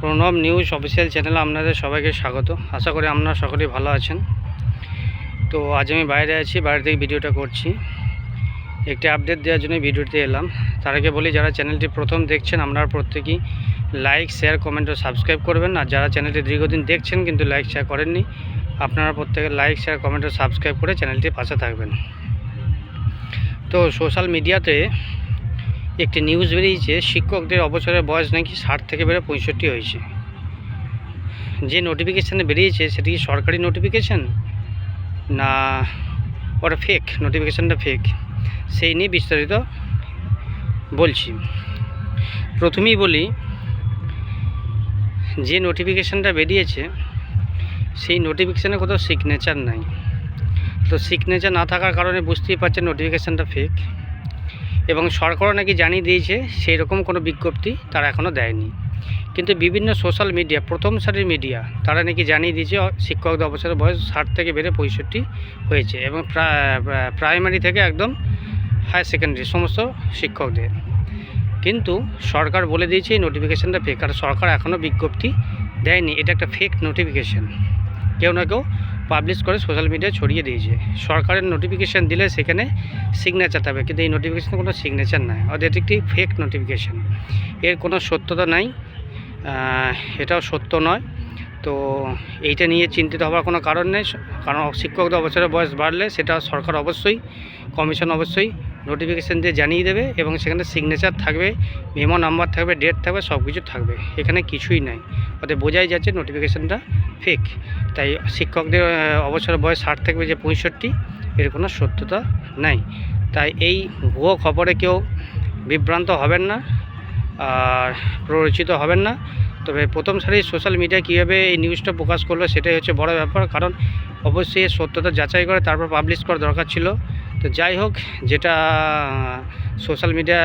Pranab news official চ্যানেলে আপনাদের সবাইকে স্বাগত। আশা করি আপনারা সকলেই ভালো আছেন। তো আজ আমি বাইরে আছি, বাইরে থেকে ভিডিওটা করছি। একটি আপডেট দেওয়ার জন্য ভিডিওতে এলাম। তার আগে বলি, যারা চ্যানেলটি প্রথম দেখছেন, আপনারা প্রত্যেকেই লাইক শেয়ার কমেন্ট ও সাবস্ক্রাইব করবেন। আর যারা চ্যানেলটি দীর্ঘদিন দেখছেন, কিন্তু লাইক শেয়ার করেননি, আপনারা প্রত্যেকে লাইক শেয়ার কমেন্ট ও সাবস্ক্রাইব করে চ্যানেলটির পাশে থাকবেন। তো সোশ্যাল মিডিয়াতে একটি নিউজ বেরিয়েছে, শিক্ষকদের অবসরের বয়স নাকি ষাট থেকে বেড়ে পঁয়ষট্টি হয়েছে। যে নোটিফিকেশানে বেরিয়েছে, সেটি কি সরকারি নোটিফিকেশান না, ওটা ফেক নোটিফিকেশানটা ফেক সেই নিয়ে বিস্তারিত বলছি। প্রথমেই বলি, যে নোটিফিকেশানটা বেরিয়েছে, সেই নোটিফিকেশানে কোথাও সিগনেচার নাই। তো সিগনেচার না থাকার কারণে বুঝতেই পারছেন নোটিফিকেশানটা ফেক এবং সরকারও নাকি জানিয়ে দিয়েছে সেই রকম কোনো বিজ্ঞপ্তি তারা এখনও দেয়নি। কিন্তু বিভিন্ন সোশ্যাল মিডিয়া, প্রথম সারির মিডিয়া, তারা নাকি জানিয়ে দিয়েছে শিক্ষকদের অবসরের বয়স ষাট থেকে বেড়ে পঁয়ষট্টি হয়েছে এবং প্রা- প্রাইমারি থেকে একদম হায়ার সেকেন্ডারি, সমস্ত শিক্ষকদের। কিন্তু সরকার বলে দিয়েছে, এই নোটিফিকেশানটা ফেক আর সরকার এখনও বিজ্ঞপ্তি দেয়নি। এটা একটা ফেক নোটিফিকেশান কেউ না কেউ পাবলিশ করে সোশ্যাল মিডিয়ায় ছড়িয়ে দিয়েছে। সরকারের নোটিফিকেশান দিলে সেখানে সিগনেচার থাকবে কিন্তু এই নোটিফিকেশানে কোনো সিগনেচার নাই। অর্থাৎ এটি একটি ফেক নোটিফিকেশান এর কোনো সত্যতা নাই। এটাও সত্য নয়। তো এইটা নিয়ে চিন্তিত হওয়ার কোনো কারণ নেই। কারণ শিক্ষকদের অবসরের বয়স বাড়লে সেটা সরকার অবশ্যই কমিশন অবশ্যই নোটিফিকেশান দিয়ে জানিয়ে দেবে এবং সেখানে সিগনেচার থাকবে মেমো নাম্বার থাকবে ডেট থাকবে সব কিছু থাকবে। এখানে কিছুই নাই। ওতে বোঝাই যাচ্ছে নোটিফিকেশানটা ফেক তাই শিক্ষকদের আহ, অবসরের বয়স ষাট থাকবে যে পঁয়ষট্টি এর কোনো সত্যতা নাই। তাই এই ভুয়ো খবরে কেউ বিভ্রান্ত হবেন না আর প্ররোচিত হবেন না। তবে প্রথম সারির সোশ্যাল মিডিয়া কীভাবে এই নিউজটা প্রকাশ করল সেটাই হচ্ছে বড় ব্যাপার কারণ অবশ্যই সত্যতা যাচাই করে তারপর পাবলিশ করা দরকার ছিল। তো যাই হোক যেটা সোশ্যাল মিডিয়া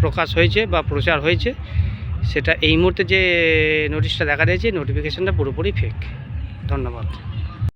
প্রকাশ হয়েছে বা প্রচার হয়েছে সেটা এই মুহূর্তে যে নোটিশটা দেখা দিয়েছে নোটিফিকেশানটা পুরোপুরি ফেক ধন্যবাদ।